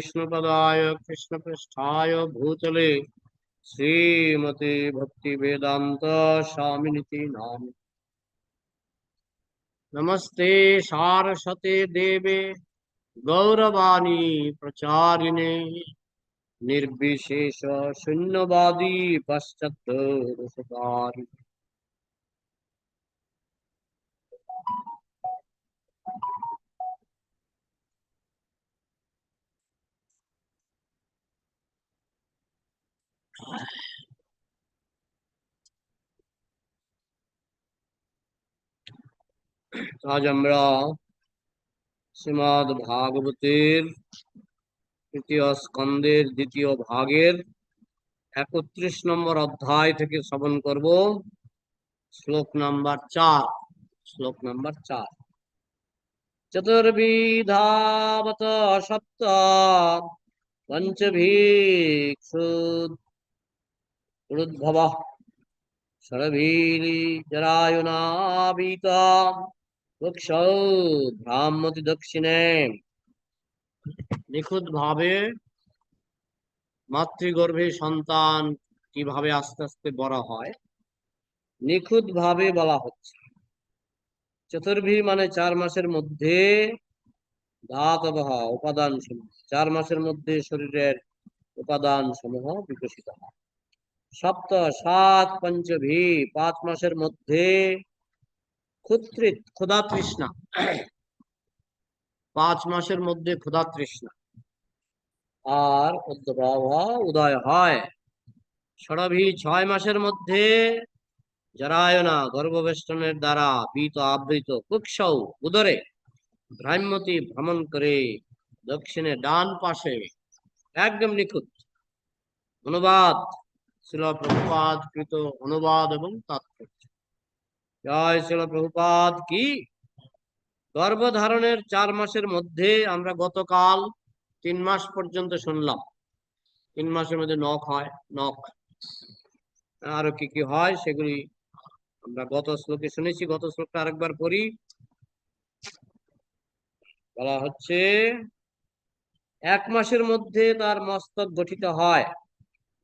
विष्णुपदाय, कृष्णपृष्ठाय भूतले। श्रीमते भक्तिवेदान्त स्वामिनिति नाम। नमस्ते सारस्वते देवे, गौरवाणी प्रचारिणे। निर्विशेष शून्यवादी पश्चात् আজ আমরা শ্রীমদ ভাগবতের তৃতীয় স্কন্দের দ্বিতীয় ভাগের একত্রিশ নম্বর অধ্যায় থেকে শ্রবণ করব। শ্লোক নাম্বার চার। শ্লোক নাম্বার চার। চতুর্বিধাবত সপ্ত পঞ্চভীক্ষু দক্ষিণে নিখুঁত ভাবে মাতৃগর্ভে সন্তান কীভাবে আস্তে আস্তে বড় হয়? নিখুঁত ভাবে বলা হচ্ছে। চতুর্ভী মানে চার মাসের মধ্যে ধাতবহ উপাদান সমূহ চার মাসের মধ্যে শরীরের উপাদান সমূহ বিকশিত হয়। সপ্ত, সাত, পঞ্চভী, পাঁচ মাসের মধ্যে ক্ষুত্রিত ক্ষুধা তৃষ্ণা। পাঁচ মাসের মধ্যে ক্ষুধা তৃষ্ণা। আর উদয় হয়। ষড়ভি, ছয় মাসের মধ্যে জরায়না গর্ভবেষ্টনের দ্বারা বীত আবৃত কুক্ষৌ উদরে ভ্রাম্যতি ভ্রমণ করে দক্ষিণে ডান পাশে একদম নিখুঁত। অনুবাদ ছিল প্রভুপাদ কৃত অনুবাদ এবং তাৎপর্য। জয় ছিল প্রভুপাদ কি? গর্ভধারণের চার মাসের মধ্যে আমরা গতকাল তিন মাস পর্যন্ত শুনলাম। তিন মাসের মধ্যে নখ হয়, নখ। আরও কি কি হয় সেগুলি আমরা গত শ্লোকে শুনেছি, গত শ্লোকটা আরেকবার পড়ি। বলা হচ্ছে, এক মাসের মধ্যে তার মস্তক গঠিত হয়।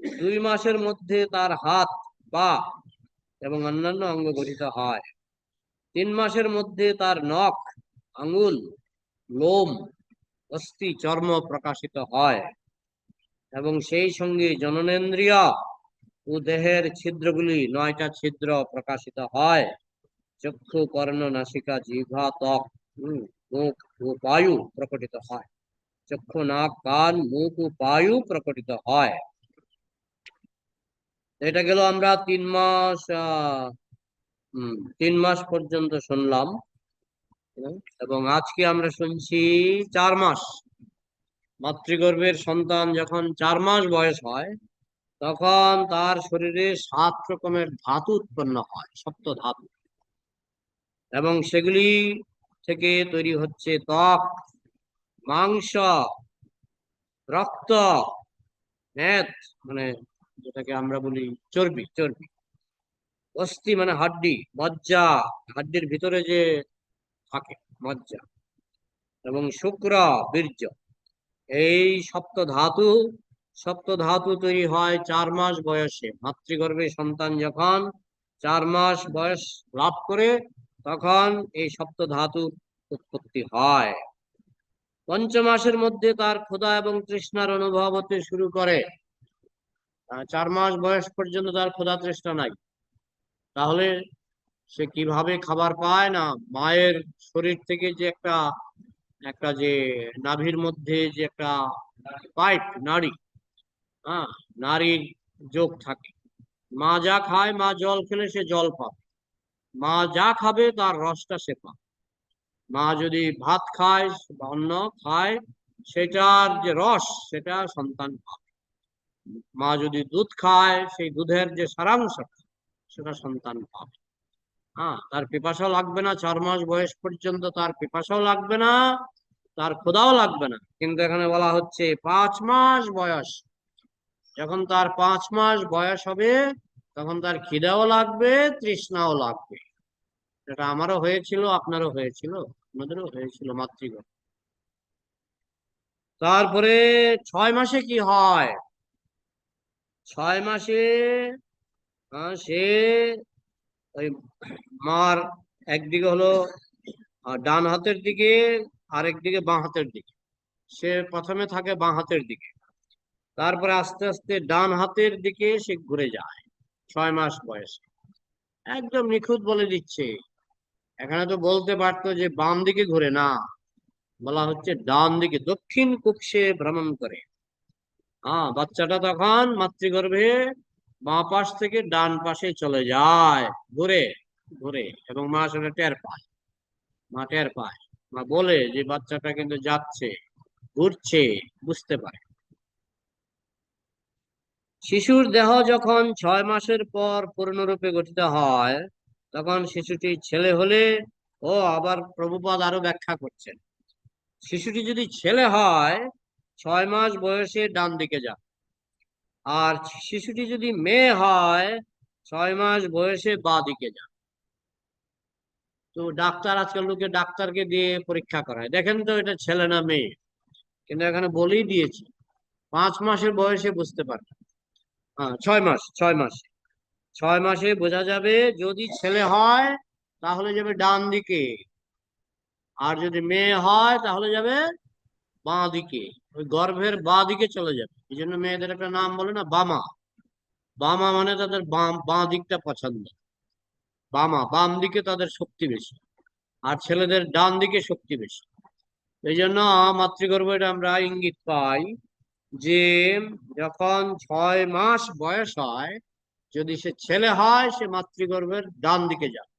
দুই মাসের মধ্যে তার হাত, পা এবং অন্যান্য অঙ্গ গঠিত হয়। তিন মাসের মধ্যে তার নখ আঙ্গুল লোম, অস্থি, চর্ম প্রকাশিত হয় এবং সেই সঙ্গে জননেন্দ্রিয় ও দেহের ছিদ্রগুলি নয়টা ছিদ্র প্রকাশিত হয়। চক্ষু, কর্ণ, নাসিকা, জিহ্বা, ত্বক মুখ ও বায়ু প্রকটিত হয়। চক্ষু, নাক, কান, মুখ ও বায়ু প্রকটিত হয়। এটা গেল আমরা তিন মাস তিন মাস পর্যন্ত শুনলাম। এবং আজকে আমরা শুনছি চার মাস। মাতৃগর্ভের সন্তান যখন চার মাস বয়স হয়, তখন তার শরীরে সাত রকমের ধাতু উৎপন্ন হয় সপ্ত ধাতু। এবং সেগুলি থেকে তৈরি হচ্ছে ত্বক, মাংস, রক্ত মেদ মানে যেটাকে আমরা বলি চর্বি চর্বি। অস্থি মানে হাড্ডি, মজ্জা। হাড্ডির ভিতরে যে থাকে মজ্জা এবং শুক্র, বীর্য। এই সপ্ত ধাতু সপ্ত ধাতু তৈরি হয় চার মাস বয়সে। মাতৃগর্ভে সন্তান যখন চার মাস বয়স লাভ করে, তখন এই সপ্ত ধাতু উৎপত্তি হয়। পঞ্চমাসের মধ্যে তার ক্ষুধা এবং তৃষ্ণার অনুভব হতে শুরু করে। চার মাস বয়স পর্যন্ত তার ক্ষুধা তৃষ্ণা নাই। তাহলে সে কীভাবে খাবার পায় না? মায়ের শরীর থেকে যে একটা একটা যে নাভির মধ্যে যে একটা পাইপ, নাড়ি হ্যাঁ নারীর যোগ থাকে। মা যা খায়, মা জল খেলে সে জল পাবে মা যা খাবে, তার রসটা সে পাবে মা যদি ভাত খায় বা অন্ন খায়, সেটার যে রস, সেটা সন্তান পাবে মা যদি দুধ খায়, সেই দুধের যে সারাংশ, সেটা সন্তান পাবে। হ্যাঁ তার পিপাসাও লাগবে না, চার মাস বয়স পর্যন্ত তার পিপাসাও লাগবে না, তার খোদাও লাগবে না। কিন্তু এখানে বলা হচ্ছে, পাঁচ মাস বয়স। যখন তার পাঁচ মাস বয়স হবে, তখন তার খিদাও লাগবে, তৃষ্ণাও লাগবে। এটা আমারও হয়েছিল, আপনারও হয়েছিল, আপনাদেরও হয়েছিল মাতৃগর্ভ তারপরে ছয় মাসে কি হয়? ছয় মাসে সে ওই মার একদিকে হলো ডান হাতের দিকে আরেক দিকে বাঁ হাতের দিকে। সে প্রথমে থাকে বাঁ হাতের দিকে। তারপরে আস্তে আস্তে ডান হাতের দিকে সে ঘুরে যায়, ছয় মাস বয়সে। একদম নিখুঁত বলে দিচ্ছে। এখানে তো বলতে পারতো যে বাম দিকে ঘুরে না, বলা হচ্ছে ডান দিকে, দক্ষিণ কুক্ষে ভ্রমণ করে। হ্যাঁ বাচ্চাটা তখন মাতৃগর্ভে বাঁ পাশ থেকে ডান পাশে চলে যায়। ঘুরে ঘুরে এবং মা সেটা টের পায়। মা টের পায়। মা বলে যে বাচ্চাটা কিন্তু যাচ্ছে, ঘুরছে, বুঝতে পারে। শিশুর দেহ যখন ছয় মাসের পর পূর্ণরূপে গঠিত হয়, তখন শিশুটি ছেলে হলে ও আবার প্রভুপাদ আরও ব্যাখ্যা করছেন। শিশুটি যদি ছেলে হয় ছয় মাস বয়সে ডান দিকে যান আর শিশুটি যদি মেয়ে হয়, ছয় মাস বয়সে বা দিকে যান তো ডাক্তার, আজকাল লোকে ডাক্তারকে দিয়ে পরীক্ষা করায়। দেখেন তো, এটা ছেলে না মেয়ে? কিন্তু এখানে বলেই দিয়েছি। পাঁচ মাসের বয়সে বুঝতে পারবে। হ্যাঁ ছয় মাস ছয় মাস। ছয় মাসে বোঝা যাবে যদি ছেলে হয়, তাহলে যাবে ডান দিকে। আর যদি মেয়ে হয়, তাহলে যাবে বাঁ দিকে। ওই গর্ভের বাঁ দিকে চলে যাবে। এই জন্য মেয়েদের একটা নাম বলে না, বামা। বামা মানে তাদের বাম, বাঁ দিকটা পছন্দ। বামা, বাম দিকে তাদের শক্তি বেশি। আর ছেলেদের ডান দিকে শক্তি বেশি। এই জন্য মাতৃগর্ভ এটা আমরা ইঙ্গিত পাই যে যখন ছয় মাস বয়স হয়, যদি সে ছেলে হয়, সে মাতৃগর্ভের ডান দিকে যাবে,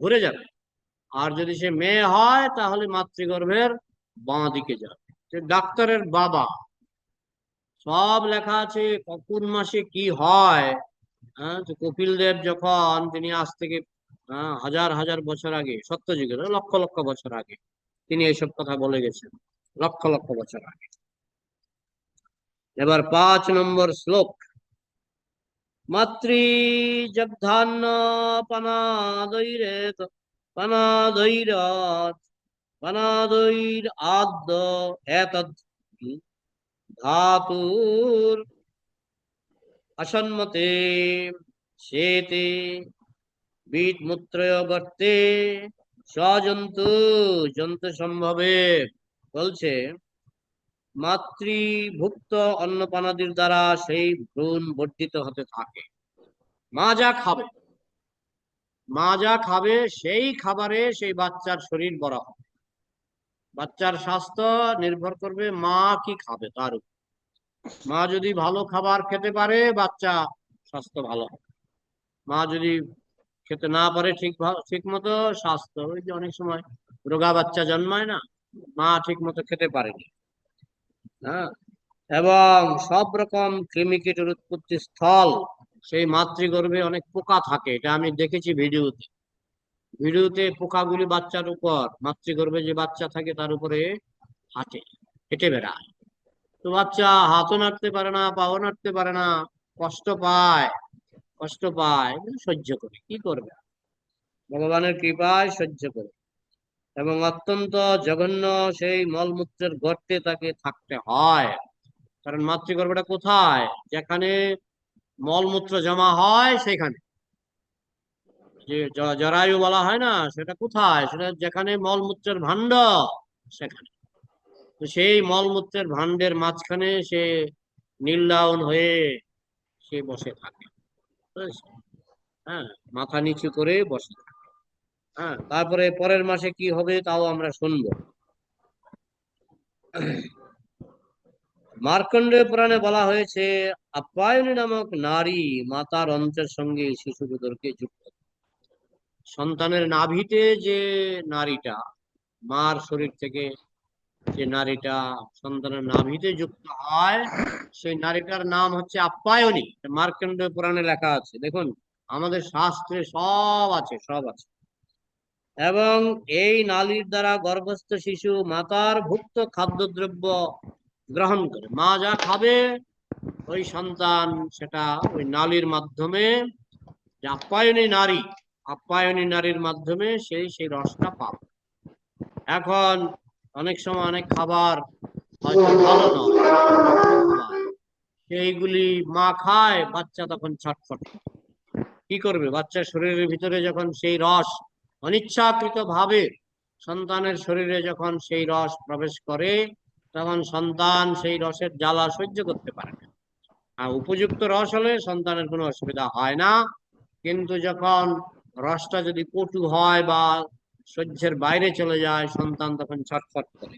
ঘুরে যাবে। আর যদি সে মেয়ে হয়, তাহলে মাতৃগর্ভের বাঁ দিকে যাবে। সে ডাক্তারের বাবা, সব লেখা আছে কোন মাসে কি হয় হ্যাঁ কপিল দেব যখন তিনি আজ থেকে হাজার হাজার বছর আগে সত্যযুগের লক্ষ লক্ষ বছর আগে, তিনি এইসব কথা বলে গেছেন, লক্ষ লক্ষ বছর আগে। এবার পাঁচ নম্বর শ্লোক। মাতৃ জগধান্ন পানাদৈরে পানাদৈরাত পানাদৈর আদ্য এতদ ধাতুর আসন্মতে শেতে বিট মূত্রয় গর্তে সজন্তু জন্তু সম্ভবে বলছে, মাতৃভুক্ত অন্নপানাদির দ্বারা সেই ভ্রূণ বর্ধিত হতে থাকে। মা যা খাবে, মা যা খাবে সেই খাবারে সেই বাচ্চার শরীর বড় হবে। বাচ্চার স্বাস্থ্য নির্ভর করবে মা কি খাবে তার উপর। মা যদি ভালো খাবার খেতে পারে, বাচ্চা স্বাস্থ্য ভালো হবে। মা যদি খেতে না পারে ঠিক ঠিক মতো স্বাস্থ্য, ওই যে অনেক সময় রোগা বাচ্চা জন্মায় না, মা ঠিক মতো খেতে পারেনি। হ্যাঁ? এবং সব রকম কৃমিকীটের উৎপত্তি স্থল, সেই মাতৃগর্ভে অনেক পোকা থাকে, এটা আমি দেখেছি ভিডিওতে। ভিডিওতে পোকাগুলি বাচ্চার উপর, মাতৃগর্ভে যে বাচ্চা থাকে তার উপরে হাঁটে, হেঁটে বেড়ায়। তো বাচ্চা হাতও নাড়তে পারে না, পাও নাড়তে পারে না, কষ্ট পায় কষ্ট পায় সহ্য করে, কি করবে? ভগবানের কৃপায় সহ্য করে। এবং অত্যন্ত জঘন্য সেই মলমূত্রের গর্তে তাকে থাকতে হয়। কারণ মাতৃগর্ভটা কোথায়? যেখানে মলমূত্র জমা হয়, সেখানে। যে জরায়ু বলা হয় না, সেটা কোথায়? সেটা যেখানে মলমূত্রের ভাণ্ড, সেখানে। সেই মলমূত্রের ভাণ্ডের মাঝখানে সে নীলডাউন হয়ে সে বসে থাকে। হ্যাঁ মাথা নিচু করে বসে থাকে। হ্যাঁ তারপরে পরের মাসে কি হবে তাও আমরা শুনব। মার্কণ্ডেয় পুরাণে বলা হয়েছে, আপ্যায়নী নামক নারী মাতার অন্ত্রের সঙ্গে শিশুদেরকে যুক্ত। সন্তানের নাভিতে যে নারীটা, মার শরীর থেকে যে নারীটা সন্তানের নাভিতে যুক্ত হয়, সেই নারীটার নাম হচ্ছে আপ্যায়নী মার্কণ্ডেয় পুরাণে লেখা আছে। দেখুন, আমাদের শাস্ত্রে সব আছে সব আছে। এবং এই নালীর দ্বারা গর্ভস্থ শিশু মাতার ভুক্ত খাদ্যদ্রব্য গ্রহণ করে। মা যা খাবে, ওই সন্তান সেটা ওই নালীর মাধ্যমে আপ্যায়নী নারী আপ্যায়নী নারীর মাধ্যমে সেই সেই রসটা পাবে। এখন অনেক সময় অনেক খাবার ভালো সেইগুলি মা খায়, বাচ্চা তখন ছটফট কি করবে? বাচ্চার শরীরের ভিতরে যখন সেই রস অনিচ্ছাকৃত ভাবে সন্তানের শরীরে যখন সেই রস প্রবেশ করে, তখন সন্তান সেই রসের জ্বালা সহ্য করতে পারে না। আর উপযুক্ত রস হলে সন্তানের কোনো অসুবিধা হয় না। কিন্তু যখন রসটা যদি কটু হয় বা সহ্যের বাইরে চলে যায়, সন্তান তখন ছটফট করে।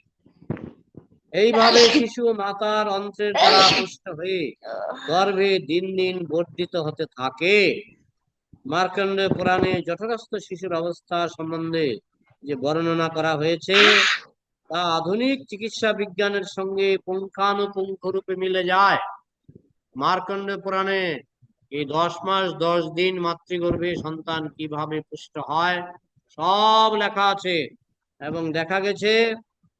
এইভাবে শিশু মাতার অন্ত্রের দ্বারা পুষ্ট হয়ে গর্ভে দিন দিন বর্ধিত হতে থাকে। মার্কণ্ড পুরাণে জঠরস্থ শিশুর অবস্থা সম্বন্ধে যে বর্ণনা করা হয়েছে, তা আধুনিক চিকিৎসা বিজ্ঞানের সঙ্গে পুঙ্খানুপুঙ্খ রূপে মিলে যায়। মার্কণ্ড পুরাণে এই দশ মাস, দশ দিন মাতৃগর্ভে সন্তান কীভাবে পুষ্ট হয়, সব লেখা আছে। এবং দেখা গেছে,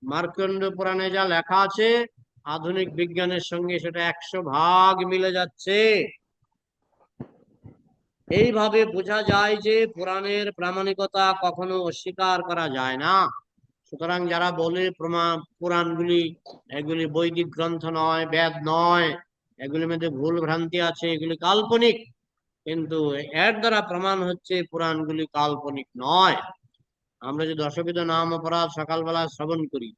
মার্কণ্ড পুরাণে যা লেখা আছে, আধুনিক বিজ্ঞানের সঙ্গে সেটা একশো ভাগ মিলে যাচ্ছে। এইভাবে বোঝা যায় যে পুরাণের প্রামাণিকতা কখনো অস্বীকার করা যায় না। সুতরাং যারা বলে প্রমাণ পুরাণগুলি, এগুলি বৈদিক গ্রন্থ নয়, বেদ নয় এগুলির মধ্যে ভুল ভ্রান্তি আছে, এগুলি কাল্পনিক। কিন্তু এর দ্বারা প্রমাণ হচ্ছে পুরাণগুলি কাল্পনিক নয়। আমরা যে দশবিধ নাম অপরাধ সকালবেলা শ্রবণ করি,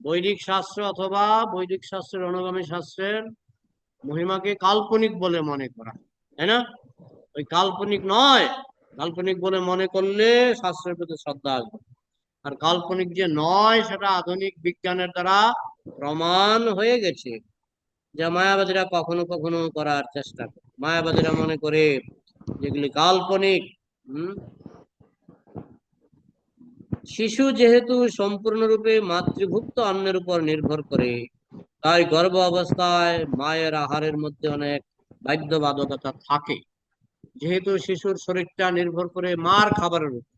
বৈদিক শাস্ত্র অথবা বৈদিক শাস্ত্রের অনুগামী শাস্ত্রের মহিমাকে কাল্পনিক বলে মনে করা, তাই না? ওই কাল্পনিক নয়, কাল্পনিক বলে মনে করলে শাস্ত্রের প্রতি শ্রদ্ধা আসবে। আর কাল্পনিক যে নয়, সেটা আধুনিক বিজ্ঞানের দ্বারা প্রমাণ হয়ে গেছে। যা মায়াবাদীরা কখনো কখনো করার চেষ্টা করে। মায়াবাদীরা মনে করে যেগুলি কাল্পনিক শিশু যেহেতু সম্পূর্ণরূপে মাতৃভুক্ত অন্নের উপর নির্ভর করে, তাই গর্ভ অবস্থায় মায়ের আহারের মধ্যে অনেক বাধ্যবাধকতা থাকে। যেহেতু শিশুর শরীরটা নির্ভর করে মার খাবারের উপর।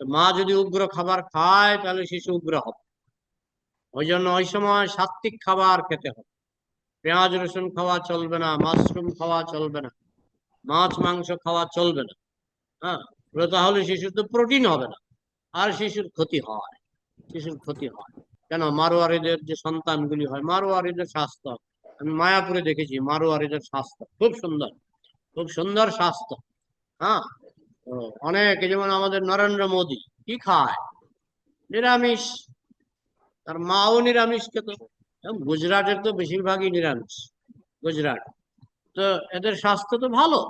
মা যদি উগ্র খাবার খায়, তাহলে শিশু উগ্র হবে। ওই জন্য ওই সময় সাত্বিক খাবার খেতে হবে। পেঁয়াজ, রসুন খাওয়া চলবে না, মাশরুম খাওয়া চলবে না, মাছ, মাংস খাওয়া চলবে না। হ্যাঁ তাহলে শিশুর তো প্রোটিন হবে না, আর শিশুর ক্ষতি হয়, শিশুর ক্ষতি হয়। কেন? মারোয়ারিদের যে সন্তানগুলি হয়, মারোয়ারিদের স্বাস্থ্য, আমি মায়াপুরে দেখেছি মারোয়ারিদের স্বাস্থ্য, খুব সুন্দর খুব সুন্দর স্বাস্থ্য। হ্যাঁ অনেক, যেমন আমাদের নরেন্দ্র মোদী, কি খায়? নিরামিষ, তার মাও নিরামিষ খেত গুজরাটের তো বেশিরভাগই নিরামিষ গুজরাট। তো এদের স্বাস্থ্য তো ভালো,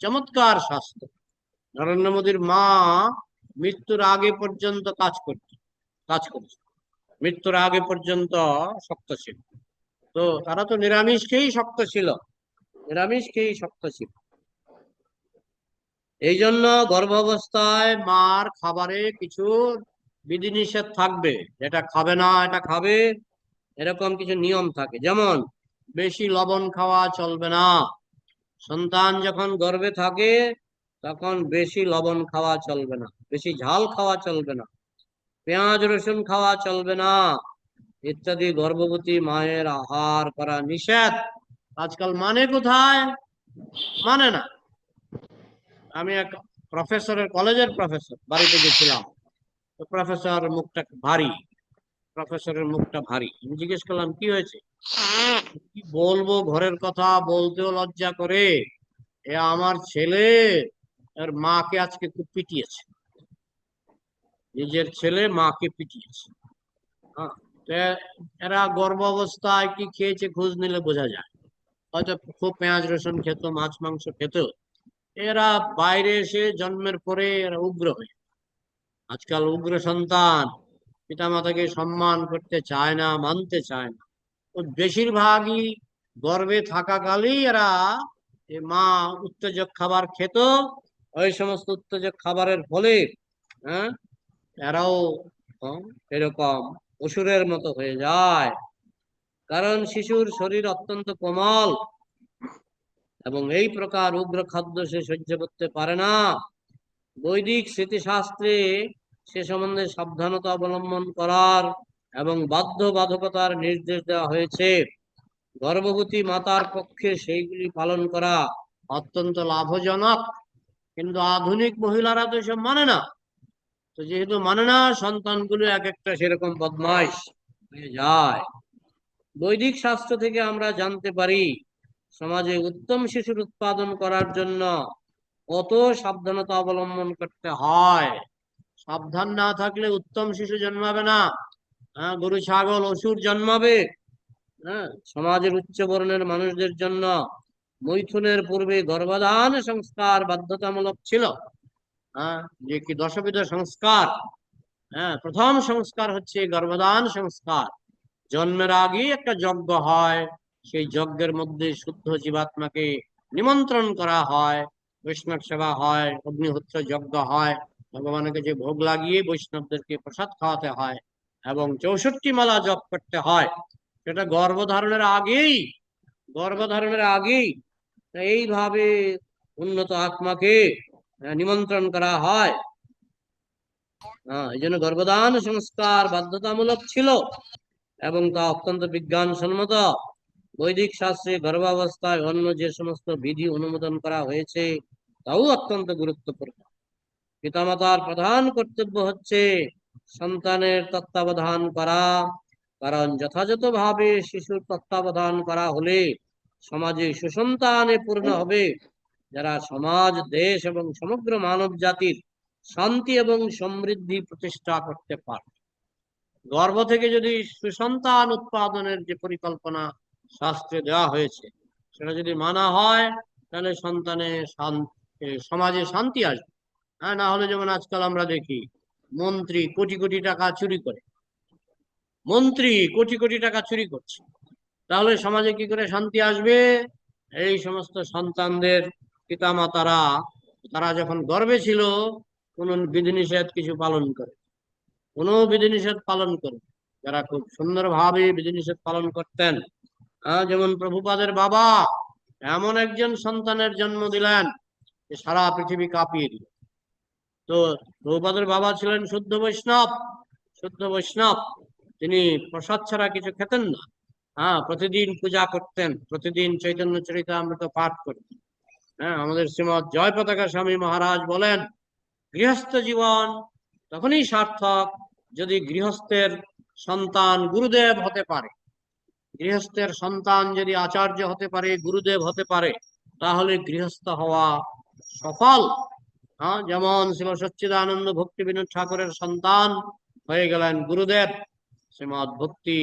চমৎকার স্বাস্থ্য। নরেন্দ্র মোদীর মা মৃত্যুর আগে পর্যন্ত কাজ করত, কাজ করছে মৃত্যুর আগে পর্যন্ত শক্ত ছিল। তো তারা তো নিরামিষ খেয়েই শক্ত ছিল নিরামিষ খেয়েই শক্ত ছিল। এই জন্য গর্ভাবস্থায় মার খাবারে কিছু বিধিনিষেধ থাকবে, যেটা খাবে না, এটা খাবে। এরকম কিছু নিয়ম থাকে। যেমন, বেশি লবণ খাওয়া চলবে না। সন্তান যখন গর্ভে থাকে, তখন বেশি লবণ খাওয়া চলবে না। বেশি ঝাল খাওয়া চলবে না। পেঁয়াজ, রসুন খাওয়া চলবে না। ইত্যাদি গর্ভবতী মায়ের আহার করা নিষেধ। আজকাল মানে কোথায়? মানে না। আমি এক প্রফেসরের কলেজের প্রফেসর বাড়িতে গেছিলাম। প্রফেসর মুখটা ভারী। প্রফেসরের মুখটা ভারী। আমি জিজ্ঞেস করলাম কি হয়েছে? কি বলব ঘরের কথা বলতেও লজ্জা করে। এ আমার ছেলে এর মাকে আজকে খুব পিটিয়েছে। নিজের ছেলে মাকে পিটিয়েছে। হ্যাঁ, এরা গর্ভ অবস্থায় কি খেয়েছে খোঁজ নিলে বোঝা যায়। হয়তো খুব পেঁয়াজ রসুন খেত মাছ মাংস খেত। এরা বাইরে এসে জন্মের পরে এরা উগ্র হয়ে আজকাল উগ্র সন্তান। পিতা মাতাকে সম্মান করতে চায় না, মানতে চায় না। তো বেশিরভাগই গর্ভে থাকাকালেই এরা মা উত্তেজক খাবার খেত। ওই সমস্ত উত্তেজক খাবারের ফলে হ্যাঁ এরাও এরকম অসুরের মতো হয়ে যায়। কারণ শিশুর শরীর অত্যন্ত কোমল এবং এই প্রকার উগ্র খাদ্য সে সহ্য করতে পারে না। বৈদিক স্মৃতিশাস্ত্রে সে সম্বন্ধে সাবধানতা অবলম্বন করার এবং বাধ্যবাধকতার নির্দেশ দেওয়া হয়েছে। গর্ভবতী মাতার পক্ষে সেইগুলি পালন করা অত্যন্ত লাভজনক। কিন্তু আধুনিক মহিলারা তো এসব মানে না। তো যেহেতু মানে না, সন্তানগুলো এক একটা সেরকম বদমাইশ হয়ে যায়। বৈদিক শাস্ত্র থেকে আমরা জানতে পারি, সমাজে উত্তম শিশুর উৎপাদন করার জন্য কত সাবধানতা অবলম্বন করতে হয়। সাবধান না থাকলে উত্তম শিশু জন্মাবে না। হ্যাঁ গরু, ছাগল, অসুর জন্মাবে। হ্যাঁ সমাজের উচ্চ বর্ণের মানুষদের জন্য মৈথুনের পূর্বে গর্ভধান সংস্কার বাধ্যতামূলক ছিল। হ্যাঁ যে কি দশবিধ সংস্কার। হ্যাঁ প্রথম সংস্কার হচ্ছে গর্ভধান সংস্কার। জন্মের আগেই একটা যজ্ঞ হয়। সেই যজ্ঞের মধ্যে শুদ্ধ জীবাত্মাকে নিমন্ত্রণ করা হয়। বৈষ্ণব সেবা হয়, অগ্নিহোত্র যজ্ঞ হয়। ভগবানের কাছে ভোগ লাগিয়ে বৈষ্ণবদেরকে প্রসাদ খাওয়াতে হয় এবং চৌষট্টি মালা জপ করতে হয়। সেটা গর্ভধারণের আগেই গর্ভধারণের আগেই এইভাবে উন্নত আত্মাকে নিমন্ত্রণ করা হ্যাঁ। এই জন্য গর্ভদান সংস্কার বাধ্যতামূলক ছিল এবং তা অত্যন্ত বিজ্ঞানসম্মত। বৈদিক শাস্ত্রে গর্ভাবস্থায় অন্য যে সমস্ত বিধি অনুমোদন করা হয়েছে, তাও অত্যন্ত গুরুত্বপূর্ণ। পিতামাতার প্রধান কর্তব্য হচ্ছে সন্তানের তত্ত্বাবধান করা, কারণ যথাযথভাবে শিশুর তত্ত্বাবধান করা হলে সমাজে সুসন্তানে পূর্ণ হবে। যারা সমাজ, দেশ এবং সমগ্র মানব জাতির শান্তি এবং সমৃদ্ধি প্রতিষ্ঠা করতে পারে গর্ভ থেকে যদি সুসন্তান উৎপাদনের যে পরিকল্পনা শাস্ত্রে দেওয়া হয়েছে, সেটা যদি মানা হয়, তাহলে সন্তানের শান- সমাজে শান্তি আসবে। হ্যাঁ না হলে যেমন আজকাল আমরা দেখি, মন্ত্রী কোটি কোটি টাকা চুরি করে। মন্ত্রী কোটি কোটি টাকা চুরি করছে। তাহলে সমাজে কি করে শান্তি আসবে? এই সমস্ত সন্তানদের পিতা মাতারা তারা যখন গর্বে ছিল, কোন বিধিনিষেধ কিছু পালন করে। কোনো বিধিনিষেধ পালন করে। যারা খুব সুন্দরভাবে বিধিনিষেধ পালন করতেন যেমন প্রভুপাদের বাবা, এমন একজন সন্তানের জন্ম দিলেন সারা পৃথিবী কাঁপিয়ে দিল। তো প্রভুপাদের বাবা ছিলেন শুদ্ধ বৈষ্ণব শুদ্ধ বৈষ্ণব। তিনি প্রসাদ ছাড়া কিছু খেতেন না। হ্যাঁ প্রতিদিন পূজা করতেন, প্রতিদিন চৈতন্য চরিতামৃত পাঠ করতেন। হ্যাঁ আমাদের শ্রীমৎ জয় পতাকা স্বামী মহারাজ বলেন, গৃহস্থ জীবন তখনই সার্থক যদি গৃহস্থের সন্তান গুরুদেব হতে পারে। গৃহস্থের সন্তান যদি আচার্য হতে পারে, গুরুদেব হতে পারে, তাহলে গৃহস্থ হওয়া সফল। হ্যাঁ যেমন শ্রীল সচ্চিদানন্দ ভক্তি বিনোদ ঠাকুরের সন্তান হয়ে গেলেন গুরুদেব শ্রীমৎ ভক্তি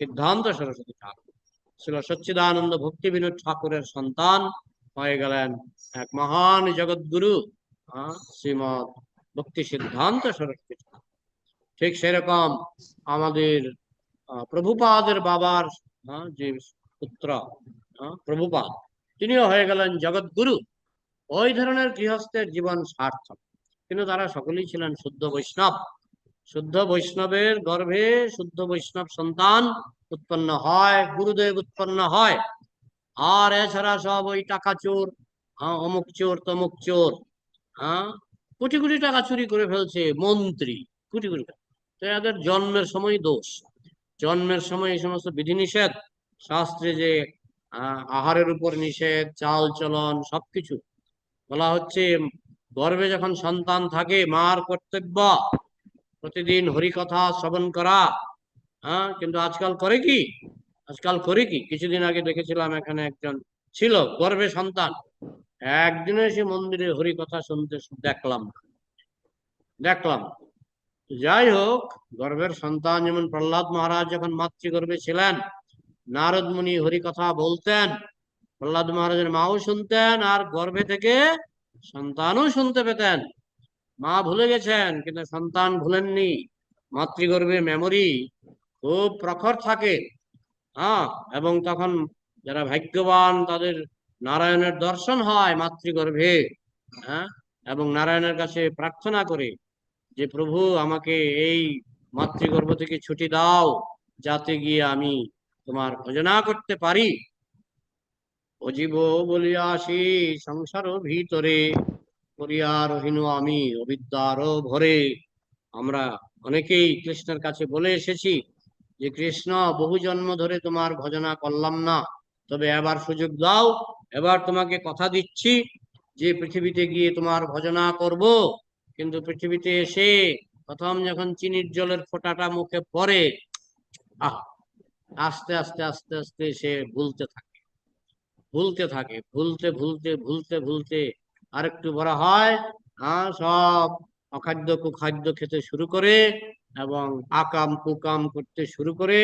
সিদ্ধান্ত সরস্বতী ঠাকুর। শ্রীল সচ্চিদানন্দ ভক্তি বিনোদ ঠাকুরের সন্তান হয়ে গেলেন এক মহান জগৎগুরু হ্যাঁ, শ্রীমৎ ভক্তি সিদ্ধান্ত সরস্বতী ঠাকুর। ঠিক সেরকম আমাদের প্রভুপাদের বাবার আহ, যে পুত্র আহ, প্রভুপাদ তিনিও হয়ে গেলেন জগৎগুরু ওই ধরনের গৃহস্থের জীবন সার্থক। কিন্তু তারা সকলেই ছিলেন শুদ্ধ বৈষ্ণব। শুদ্ধ বৈষ্ণবের গর্ভে শুদ্ধ বৈষ্ণব সন্তান উৎপন্ন হয় গুরুদেব উৎপন্ন হয়। আর এছাড়া সব ওই টাকা চোর হ্যাঁ, অমুক চোর তমুক চোর হ্যাঁ কোটি কোটি টাকা চুরি করে ফেলছে মন্ত্রী কোটি কোটি টাকা। তো এদের জন্মের সময় দোষ। জন্মের সময় এই সমস্ত বিধিনিষেধ শাস্ত্রে যে আহ, আহারের উপর নিষেধ চাল চলন সবকিছু। বলা হচ্ছে গর্ভে যখন সন্তান থাকে, মার কর্তব্য। প্রতিদিন হরিকথা শ্রবণ করা। হ্যাঁ কিন্তু আজকাল করে কি? আজকাল করে কি? কিছুদিন আগে দেখেছিলাম এখানে একজন ছিল গর্ভে সন্তান। একদিনে সে মন্দিরে হরিকথা শুনতে দেখলাম দেখলাম। যাই হোক গর্ভের সন্তান যেমন প্রহ্লাদ মহারাজ যখন মাতৃগর্ভে ছিলেন, নারদ মুনি হরিকথা বলতেন প্রহ্লাদ মহারাজের মাও শুনতেন আর গর্ভে থেকে সন্তানও শুনতে পেতেন। মা ভুলে গেছেন, কিন্তু সন্তান ভুলেননি। মাতৃগর্ভের মেমোরি খুব প্রখর থাকে। হ্যাঁ এবং তখন যারা ভাগ্যবান, তাদের নারায়ণের দর্শন হয় মাতৃগর্ভে। হ্যাঁ এবং নারায়ণের কাছে প্রার্থনা করে যে, প্রভু, আমাকে এই মাতৃগর্ভ থেকে ছুটি দাও, যাতে গিয়ে আমি তোমার ভজনা করতে পারি। অজীব বলিয়া আসি সংসার ভিতরে। করিয়া রহিনু আমি অবিদ্যার ভরে। আমরা অনেকেই কৃষ্ণের কাছে বলে এসেছি যে, কৃষ্ণ, বহু জন্ম ধরে তোমার ভজনা করলাম না। তবে এবার সুযোগ দাও। এবার তোমাকে কথা দিচ্ছি যে, পৃথিবীতে গিয়ে তোমার ভজনা করব। কিন্তু পৃথিবীতে এসে প্রথম যখন চিনির জলের ফোঁটাটা মুখে পড়ে, আহ, আস্তে আস্তে আস্তে আস্তে সে ভুলতে থাকে। ভুলতে থাকে, ভুলতে ভুলতে ভুলতে ভুলতে আরেকটু বড় হয় হ্যাঁ সব অখাদ্য, কুখাদ্য খেতে শুরু করে এবং আকাম, কুকাম করতে শুরু করে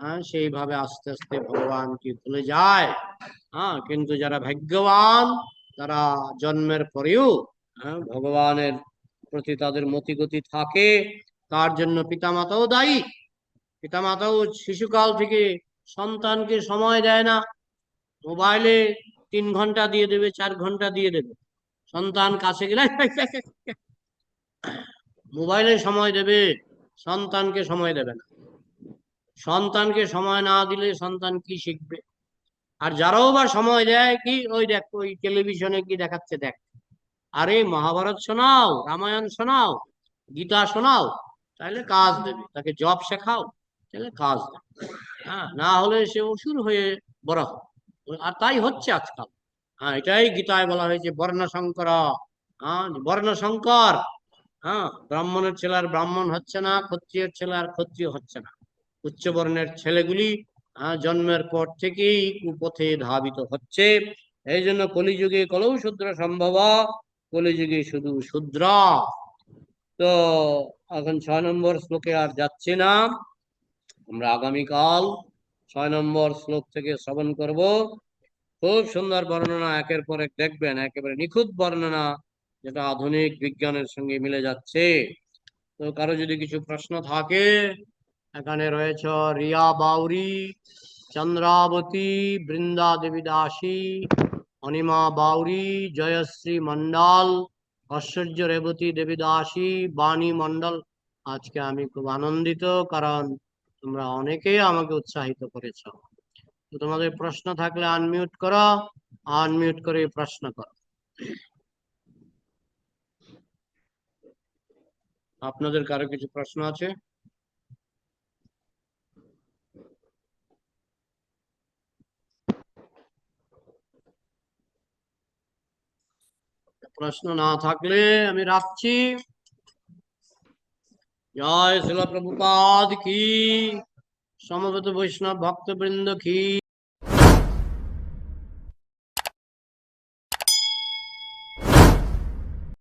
হ্যাঁ সেইভাবে আস্তে আস্তে ভগবানকে ভুলে যায়। হ্যাঁ কিন্তু যারা ভাগ্যবান, তারা জন্মের পরেও হ্যাঁ ভগবানের প্রতি তাদের মতিগতি থাকে, তার জন্য পিতামাতাও দায়ী। পিতামাতাও শিশুকাল থেকে সন্তানকে সময় দেয় না। মোবাইলে তিন ঘণ্টা দিয়ে দেবে, চার ঘণ্টা দিয়ে দেবে। সন্তান কাছে গেলে মোবাইলে সময় দেবে, সন্তানকে সময় দেবে না। সন্তানকে সময় না দিলে সন্তান কি শিখবে? আর যারাও বা সময় দেয় কি? ওই দেখ, ওই টেলিভিশনে কি দেখাচ্ছে দেখ। আরে মহাভারত শোনাও, রামায়ণ শোনাও, গীতা শোনাও, তাহলে কাজ দেবে। তাকে জব শেখাও, তাহলে কাজ দেবে। হ্যাঁ না হলে সে অসুর হয়ে বড় হবে। আর তাই হচ্ছে আজকাল। হ্যাঁ এটাই গীতায় বলা হয়েছে বর্ণ শঙ্কর হ্যাঁ বর্ণ শঙ্কর হ্যাঁ ব্রাহ্মণের ছেলে আর ব্রাহ্মণ হচ্ছে না ক্ষত্রিয়ের ছেলে আর ক্ষত্রিয় হচ্ছে না। উচ্চ বর্ণের ছেলেগুলি আহ, জন্মের পর থেকেই কুপথে ধাবিত হচ্ছে। এই জন্য কলিযুগে কলৌ শূদ্র সম্ভব কলিযুগে শুধু শূদ্র। তো এখন ছয় নম্বর শ্লোকে আর যাচ্ছি না। আমরা আগামীকাল ছয় নম্বর শ্লোক থেকে শ্রবণ করব। খুব সুন্দর বর্ণনা, একের পর এক দেখবেন, একেবারে নিখুঁত বর্ণনা, যেটা আধুনিক বিজ্ঞানের সঙ্গে মিলে যাচ্ছে। তো কারও যদি কিছু প্রশ্ন থাকে, এখানে রয়েছে রিয়া বাউরি, চন্দ্রাবতী, বৃন্দা দেবী দাসী, অনিমা বাউরি, জয়শ্রী মন্ডল ঐশ্বর্য রেবতী দেবী দাসী, বাণী মন্ডল আজকে আমি খুব আনন্দিত, কারণ তোমরা অনেকেই আমাকে উৎসাহিত করেছ। তোমাদের প্রশ্ন থাকলে আনমিউট করো আনমিউট করে প্রশ্ন করো। আপনাদের কারও কিছু প্রশ্ন আছে? প্রশ্ন না থাকলে আমি রাখছি। জয় শিল প্রভুপাদ কি? সমবেত বৈষ্ণব ভক্তবৃন্দ কি?